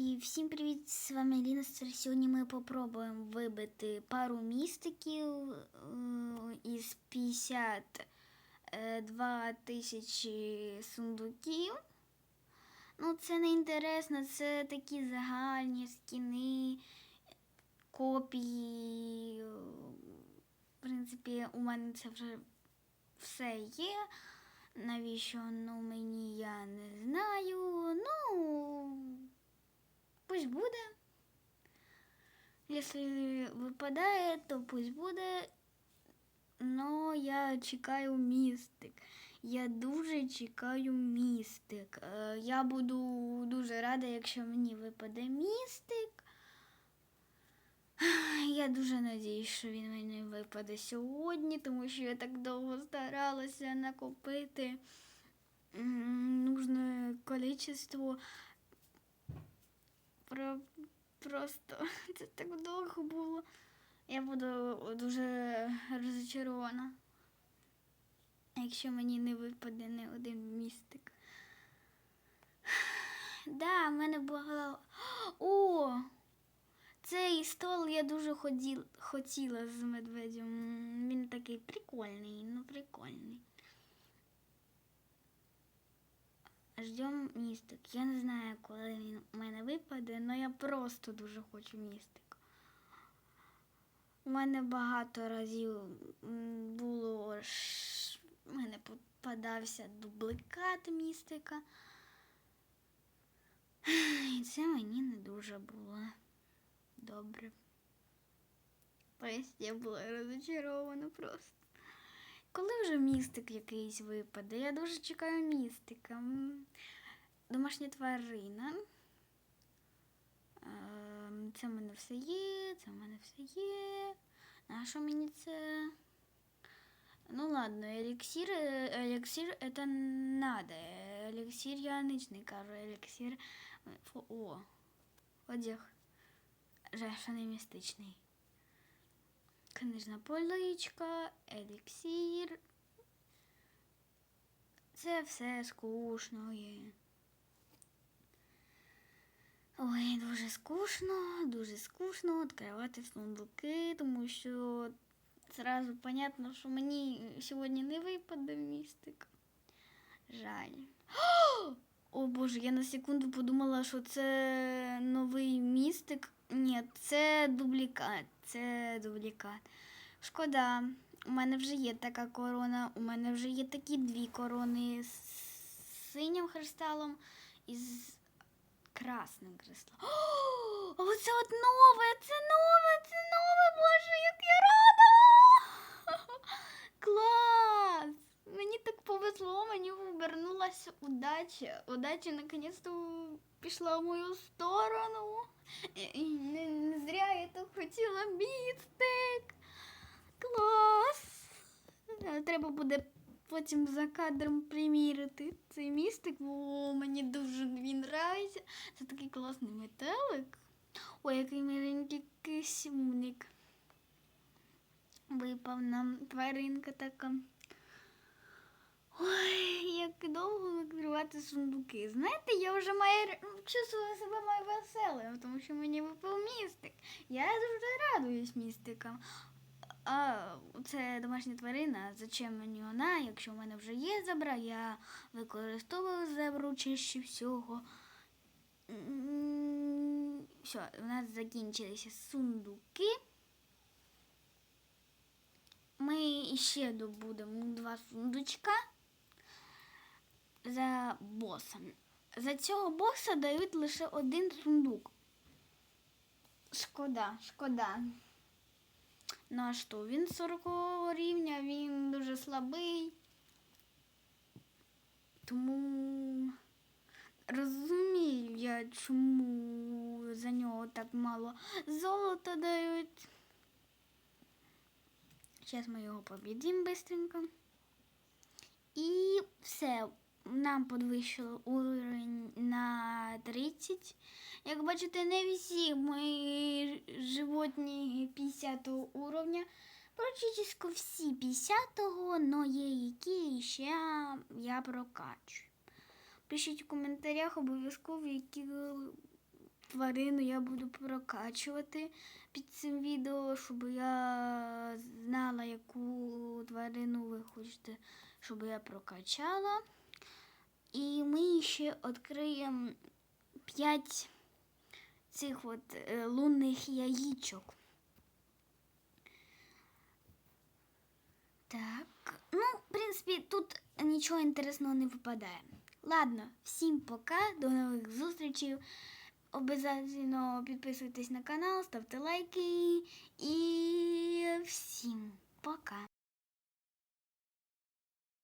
І всім привіт! З вами Лінастер. Сьогодні ми попробуємо вибити пару містиків е, із 52 тисячі сундуків. Ну, це не інтересно, це такі загальні скіни, копії. В принципі, у мене це вже все є. Навіщо воно мені я не знаю. Ну, пусть буде. Якщо випадає, то пусть буде. Но я чекаю містик. Я дуже чекаю містик. Е, Я буду дуже рада, якщо мені випаде містик. Я дуже надіюсь, що він мені випаде сьогодні, тому що я так довго старалася накопити нужне количество. Про, просто це так довго було. Я буду дуже розчарована, якщо мені не випаде не один містик. Да, в мене була. О! Цей стол я дуже хотіла з медведем. Він такий прикольний, ну прикольний. Ждем містик. Я не знаю, коли він у мене випаде, але я просто дуже хочу містик. У мене багато разів було у мене попадався дубликат містика. І це мені не дуже було добре. Тобто я була розочарована просто. Коли вже містик якийсь випаде? Я дуже чекаю містика. Домашня тварина. Ем, Це в мене все є, це в мене все є. А що мені це? Ну ладно, еліксир, е, еліксир это надо. Еліксир я ніч не кажу. Еліксир. е, О, одяг. Жаль, що не містичний. Книжна поличка, еліксир. Це все скучно є. Ой, дуже скучно, дуже скучно відкривати сундуки, тому що зразу понятно, що мені сьогодні не випаде містик. Жаль. О Боже, я на секунду подумала, що це новий містик. Ні, це дублікат. Це дублікат. Шкода, у мене вже є така корона, у мене вже є такі дві корони з синім кристалом і з красним кристалом. О, оце от нове, це нове, це нове, Боже, як я рада! Клас! Мені так повезло, мені повернулася удача. Удача наконец-то пішла в мою сторону. І- Не, не зря я так хотіла містик. Клас! Е, Треба буде потім за кадром примірити цей містик, бо мені дуже він нравиться. Це такий класний метелик. Ой, який миленький кисюник. Випав нам тваринка така. Ой, як довго відкривати сундуки. Знаєте, я вже маю чувствую себе маю веселим, тому що мені випав містик. Я дуже радуюсь містикам. А це домашня тварина. Зачем мені вона? Якщо в мене вже є зебра, я використовую зебру чаще всього. Все, у нас закінчилися сундуки. Ми ще добудемо два сундучка за босом. За цього боса дають лише один сундук. Шкода, шкода. Ну а що, він 40 рівня, він дуже слабий. Тому розумію я, чому за нього так мало золота дають. Зараз ми його побідимо быстренько. І все. Нам підвищило уровень на 30. Як бачите, не всі мої животні 50 уровня. Практично всі 50-го, але є які ще я прокачую. Пишіть в коментарях обов'язково, які тварину я буду прокачувати під цим відео, щоб я знала, яку тварину ви хочете, щоб я прокачала. І ми ще відкриємо 5 цих от е, лунних яєчок. Так, ну, в принципі, тут нічого інтересного не випадає. Ладно, всім пока, до нових зустрічей. Обязательно підписуйтесь на канал, ставте лайки і всім пока.